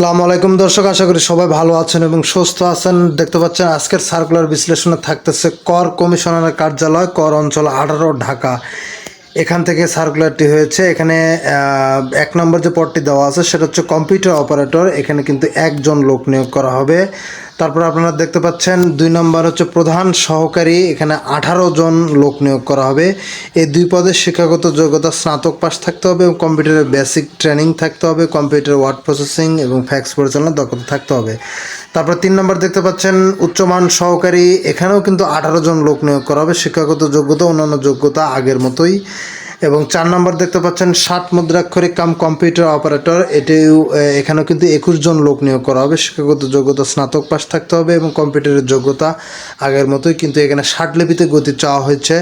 আসসালামু আলাইকুম দর্শক, আশা করি সবাই ভালো আছেন এবং সুস্থ আছেন। দেখতে পাচ্ছেন আজকের সার্কুলার বিশ্লেষণে থাকতেছে কর কমিশনারের কার্যালয়, কর অঞ্চল আঠারো, ঢাকা। এখান থেকে সার্কুলারটি হয়েছে, এখানে এক নম্বর যে পদটি দেওয়া আছে, সেটা হচ্ছে কম্পিউটার অপারেটর এখানে কিন্তু একজন লোক নিয়োগ করা হবে। তারপর আপনারা দেখতে পাচ্ছেন দুই নম্বর হচ্ছে প্রধান সহকারী, এখানে আঠারো জন লোক নিয়োগ করা হবে। এই দুই পদের শিক্ষাগত যোগ্যতা স্নাতক পাস থাকতে হবে এবং কম্পিউটারের বেসিক ট্রেনিং থাকতে হবে, কম্পিউটার ওয়ার্ড প্রসেসিং এবং ফ্যাক্স পরিচালনার দক্ষতা থাকতে হবে। তারপর তিন নম্বর দেখতে পাচ্ছেন উচ্চমান সহকারী, এখানেও কিন্তু আঠারো জন লোক নিয়োগ করা হবে। শিক্ষাগত যোগ্যতা, অন্যান্য যোগ্যতা আগের মতোই। এবং চার নম্বর দেখতে পাচ্ছেন, ষাট মুদ্রাক্ষরিক কাম কম্পিউটার অপারেটর। এটিও এখানেও কিন্তু একুশ জন লোক নিয়োগ করা হবে। শিক্ষাগত যোগ্যতা, স্নাতক পাস থাকতে হবে এবং কম্পিউটারের যোগ্যতা আগের মতোই কিন্তু এখানে ষাট লিপিতে গতি চাওয়া হয়েছে।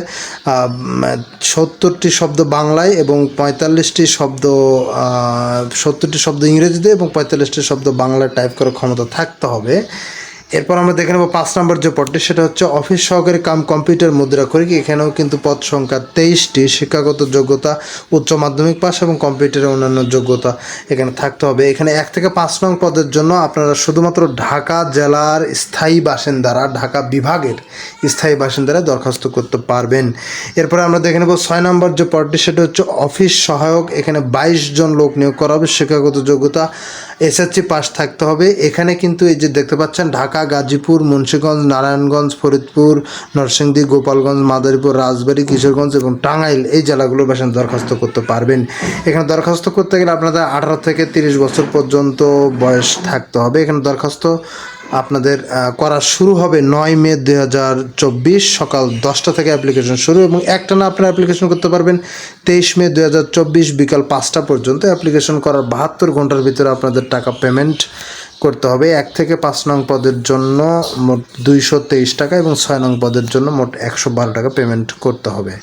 সত্তরটি শব্দ বাংলায় এবং পঁয়তাল্লিশটি শব্দ সত্তরটি শব্দ ইংরেজিতে এবং পঁয়তাল্লিশটি শব্দ বাংলায় টাইপ করার ক্ষমতা থাকতে হবে। এরপর আমরা দেখে নেব পাঁচ নম্বর যে পদটি, সেটা হচ্ছে অফিস সহকারী কাম কম্পিউটার মুদ্রা করি। এখানেও কিন্তু পদ সংখ্যা তেইশটি। শিক্ষাগত যোগ্যতা, উচ্চ মাধ্যমিক পাস এবং কম্পিউটারের অন্যান্য যোগ্যতা এখানে থাকতে হবে। এখানে এক থেকে পাঁচ নং পদের জন্য আপনারা শুধুমাত্র ঢাকা জেলার স্থায়ী বাসিন্দারা, ঢাকা বিভাগের স্থায়ী বাসিন্দারা দরখাস্ত করতে পারবেন। এরপরে আমরা দেখে নেব ছয় নম্বর যে পদটি, সেটা হচ্ছে অফিস সহায়ক। এখানে বাইশ জন লোক নিয়োগ করা হবে। শিক্ষাগত যোগ্যতা, এসএসসি পাস থাকতে হবে। এখানে কিন্তু এই যে দেখতে পাচ্ছেন, ঢাকা গাজীপুর, মুন্সীগঞ্জ, নারায়ণগঞ্জ, ফরিদপুর, নরসিংদী, গোপালগঞ্জ, মাদারীপুর, রাজবাড়ী, কিশোরগঞ্জ এবং টাঙ্গাইল এই জেলাগুলোর বাসিন্দা দরখাস্ত করতে পারবেন। এখানে দরখাস্ত করতে গেলে আপনাদের আঠারো থেকে তিরিশ বছর পর্যন্ত বয়স থাকতে হবে। এখানে দরখাস্ত আপনাদের করা শুরু হবে নয় মে দুই হাজার চব্বিশ সকাল দশটা থেকে অ্যাপ্লিকেশন শুরু এবং একটানা আপনারা অ্যাপ্লিকেশন করতে পারবেন তেইশ মে দুই হাজার চব্বিশ বিকাল পাঁচটা পর্যন্ত। অ্যাপ্লিকেশন করার বাহাত্তর ঘণ্টার ভিতরে আপনাদের টাকা পেমেন্ট করতে হবে। এক থেকে পাঁচ নং পদের জন্য মোট দুইশো তেইশ টাকা এবং ছয় নং পদের জন্য মোট একশো বারো টাকা পেমেন্ট করতে হবে।